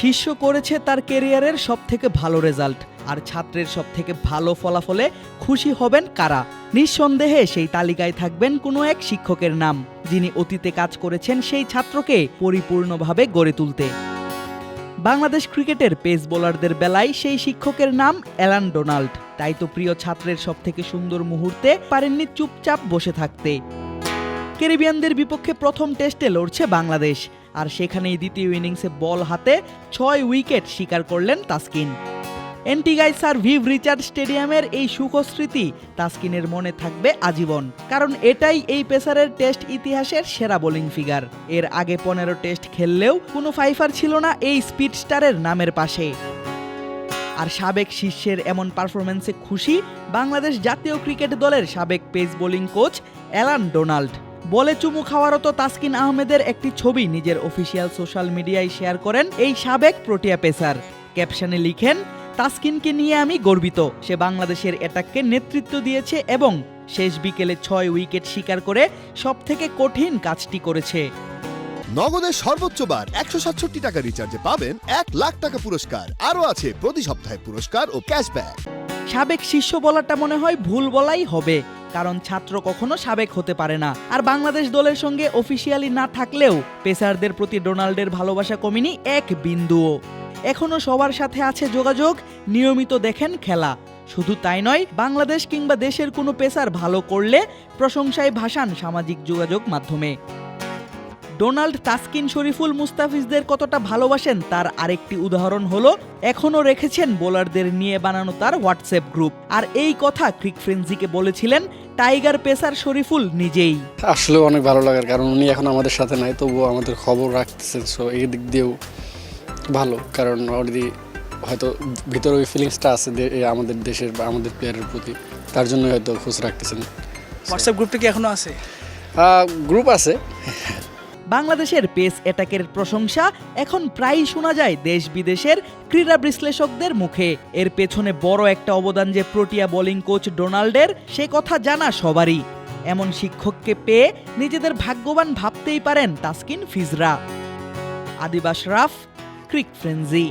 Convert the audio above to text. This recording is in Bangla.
শিষ্য করেছে তার কেরিয়ারের সব থেকে ভালো রেজাল্ট আর ছাত্রের সব থেকে ভালো ফলাফলে খুশি হবেন কারা? নিঃসন্দেহে সেই তালিকায় থাকবেন কোনো এক শিক্ষকের নাম, যিনি অতীতে কাজ করেছেন সেই ছাত্রকে পরিপূর্ণভাবে গড়ে তুলতে। বাংলাদেশ ক্রিকেটের পেস বোলারদের বেলায় সেই শিক্ষকের নাম অ্যালান ডোনাল্ড। তাই তো প্রিয় ছাত্রের সব থেকে সুন্দর মুহূর্তে পারেননি চুপচাপ বসে থাকতে। ক্যারিবিয়ানদের বিপক্ষে প্রথম টেস্টে লড়ছে বাংলাদেশ। আর সেখানেই দ্বিতীয় ইনিংসে বল হাতে ছয় উইকেট শিকার করলেন Taskin. Antigua sir Viv Richard স্টেডিয়ামের এই সুখস্মৃতি তাসকিনের মনে থাকবে আজীবন, কারণ এটাই এই পেসারের টেস্ট ইতিহাসের সেরা বোলিং ফিগার। এর আগে পনেরো টেস্ট খেললেও কোনো ফাইফার ছিল না এই স্পিড স্টারের নামের পাশে। আর সাবেক শিষ্যের এমন পারফরমেন্সে খুশি বাংলাদেশ জাতীয় ক্রিকেট দলের সাবেক pace bowling coach Alan Donald. বলে চুমু খাওয়ারত তাসকিন আহমেদের একটি ছবি নিজের অফিসিয়াল সোশ্যাল মিডিয়ায় শেয়ার করেন এই সাবেক প্রোটিয়া পেসার। ক্যাপশনে লিখেন তাসকিনকে নিয়ে আমি গর্বিত। সে বাংলাদেশের অ্যাটাককে নেতৃত্ব দিয়েছে এবং শেষ বিকেলে ছয় উইকেট শিকার করে সবথেকে কঠিন কাজটি করেছে। নগদের সর্বোচ্চ বার একশো সাতষট্টি টাকা রিচার্জে পাবেন এক লাখ টাকা পুরস্কার। আরও আছে প্রতি সপ্তাহে পুরস্কার ও ক্যাশব্যাক। সাবেক শিষ্য বলাটা মনে হয় ভুল বলাই হবে। কারণ ছাত্র কখনো সাবেক হতে পারে না। আর বাংলাদেশ দলের সঙ্গে অফিসিয়ালি না থাকলেও পেসারদের প্রতি ডোনাল্ডের ভালোবাসা কমিনি এক বিন্দুও। এখনও সবার সাথে আছে যোগাযোগ, নিয়মিত দেখেন খেলা। শুধু তাই নয়, বাংলাদেশ কিংবা দেশের কোনো পেসার ভালো করলে প্রশংসায় ভাসান সামাজিক যোগাযোগ মাধ্যমে। ডোনাল্ড তাসকিন শরীফুল মুস্তাফিজদের কতটা ভালোবাসেন তার আরেকটি উদাহরণ হলো এখনও রেখেছেন বোলারদের নিয়ে বানানো তার হোয়াটসঅ্যাপ গ্রুপ। আর এই কথা ক্রিক ফ্রেন্সিকে বলেছিলেন টাইগার পেসার শরীফুল নিজেই। আসলে অনেক ভালো লাগার কারণ উনি এখন আমাদের সাথে নাই তবুও আমাদের খবর রাখতেছেন সো এই দিক দিয়েও ভালো। কারণ অলরেডি হয়তো ভিতরে ওই ফিলিংসটা আছে আমাদের দেশের বা আমাদের প্লেয়ারের প্রতি তার জন্য হয়তো খোঁজ রাখতেছেন। হোয়াটসঅ্যাপ গ্রুপটা কি এখনও আছে? গ্রুপ আছে। বাংলাদেশের পেস অ্যাটাকের প্রশংসা এখন প্রায়ই শোনা যায় দেশ বিদেশের ক্রীড়া বিশ্লেষকদের মুখে। এর পেছনে বড় একটা অবদান যে প্রোটিয়া বোলিং কোচ ডোনাল্ডের, সে কথা জানা সবারই। এমন শিক্ষককে পেয়ে নিজেদের ভাগ্যবান ভাবতেই পারেন তাসকিন ফিজরা। আদিবাস রাফ, ক্রিক ফ্রেন্জি